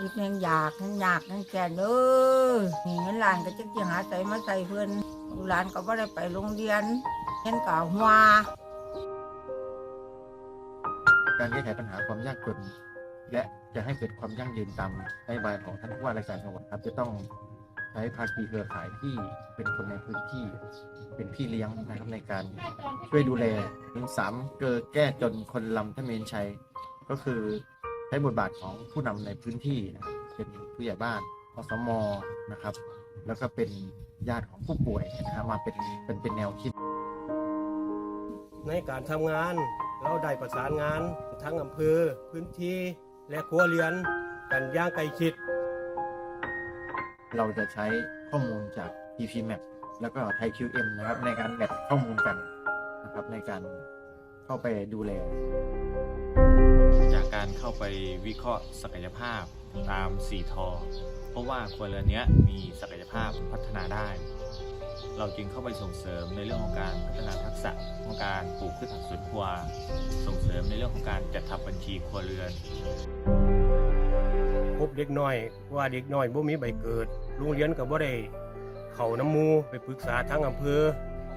อีกแห่งอยากแห่งอยากแห่งแก่เด้อนี่เงินหลานก็จะจะหาใส่มาใส่เพื่อนหลานก็บ่ได้ไปโรงเรียนเห็นก่าหัวการแก้ไขปัญหาความยากจนและจะให้เกิดความยั่งยืนตามนโยบายของท่านผู้ว่าราชการจังหวัดครับ จะต้องใช้ภาคีเครือข่ายที่เป็นคนในพื้นที่เป็นพี่เลี้ยงนะครับในการช่วยดูแลถึงสามเกิดแก้จนคนลำทเมนชัยก็คือ ใช้บทบาทของผู้นำในพื้นที่นะครับเป็นผู้ใหญ่บ้านอสมนะครับ แล้วก็เป็นญาติของผู้ป่วยนะครับมาเป็นเป็นเป็นแนวคิด ในการทำงานเราได้ประสานงานทั้งอำเภอพื้นที่และครัวเรือนกันอย่างใกล้ชิด เราจะใช้ข้อมูลจาก TP Map แล้วก็ Thai QM นะครับในการแมทข้อมูลกันนะครับในการเข้าไปดูแลจากการ เข้าไปวิเคราะห์ศักยภาพตาม 4 ทอ เพราะว่าครัวเรือนนี้มีศักยภาพพัฒนาได้ เราจึงเข้าไปส่งเสริมในเรื่องของการพัฒนาทักษะของการปลูกพืชผักสวนครัว ส่งเสริมในเรื่องของการจัดทำบัญชีครัวเรือนพบเด็กน้อยว่าเด็กน้อยบ่มีใบเกิด โรงเรียนก็บ่ได้ เข้าน้ำมูไปปรึกษาทั้งอำเภอ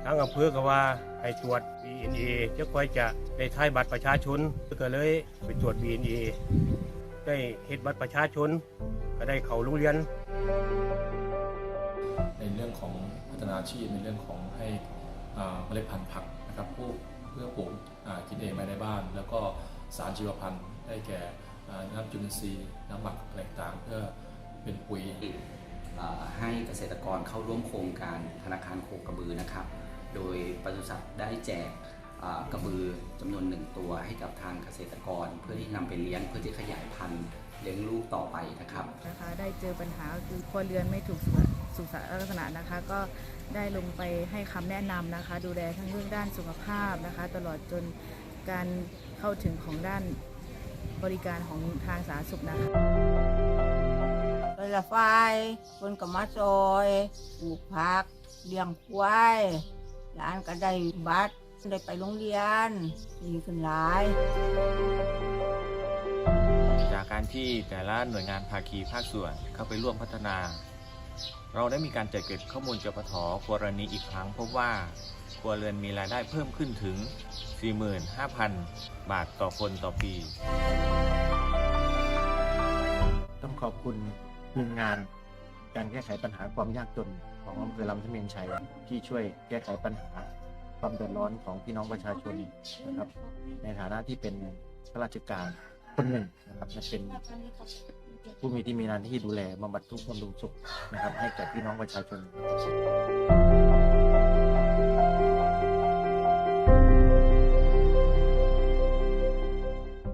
ทั้งอำเภอก็ว่าให้ตรวจ DNA จะค่อยจะได้ทายบัตรประชาชนก็เลยไปตรวจ DNA ได้เฮ็ดบัตรประชาชน ก็ได้เข้าโรงเรียน ในเรื่องของพัฒนาอาชีพในเรื่องของให้อ่าเมล็ดพันธุ์ผักนะครับปลูกเพื่อปลูกอ่ากินเองภายในบ้าน แล้วก็สารชีวพันธุ์ได้แก่อ่าน้ำจุลินทรีย์น้ำหมักอะไรต่างๆเพื่อเป็นปุ๋ยเอ่อให้เกษตรกรเข้าร่วมโครงการธนาคารโคกระบือนะครับ โดยปศุสัตว์ได้แจกเอ่อกระบือจำนวนหนึ่งตัวให้กับทางเกษตรกร เพื่อที่นำไปเลี้ยงเพื่อที่ขยายพันธุ์เลี้ยงลูกต่อไปนะครับนะคะ ได้เจอปัญหาก็คือครัวเรือนไม่ถูกสุขสุขลักษณะนะคะ ก็ได้ลงไปให้คำแนะนำนะคะ ดูแลทั้งเรื่องด้านสุขภาพนะคะ ตลอดจนการเข้าถึงของด้านบริการของทางสาธารณสุขนะคะไปละไฟคนก็มาซอยปลูกผักเลี้ยงควาย หลานก็ได้บัตรได้ไปโรงเรียนดีขึ้นหลาย จากการที่แต่ละหน่วยงานภาคีภาคส่วนเข้าไปร่วมพัฒนา เราได้มีการจัดเก็บข้อมูลจปทครัวเรือนนี้อีกครั้งพบว่าครัวเรือนมีรายได้เพิ่มขึ้นถึง 45,000 บาทต่อคนต่อปี ต้องขอบคุณทีมงาน การแก้ไขปัญหาความยากจนของอำเภอลำธเมียนชัยที่ช่วยแก้ไขปัญหาความเดือดร้อนของพี่น้องประชาชนนะครับ ในฐานะที่เป็นข้าราชการคนหนึ่งนะครับเป็นผู้มีที่มีหน้าที่ดูแลบำบัดทุกข์บำรุงสุขนะครับ ให้แก่พี่น้องประชาชน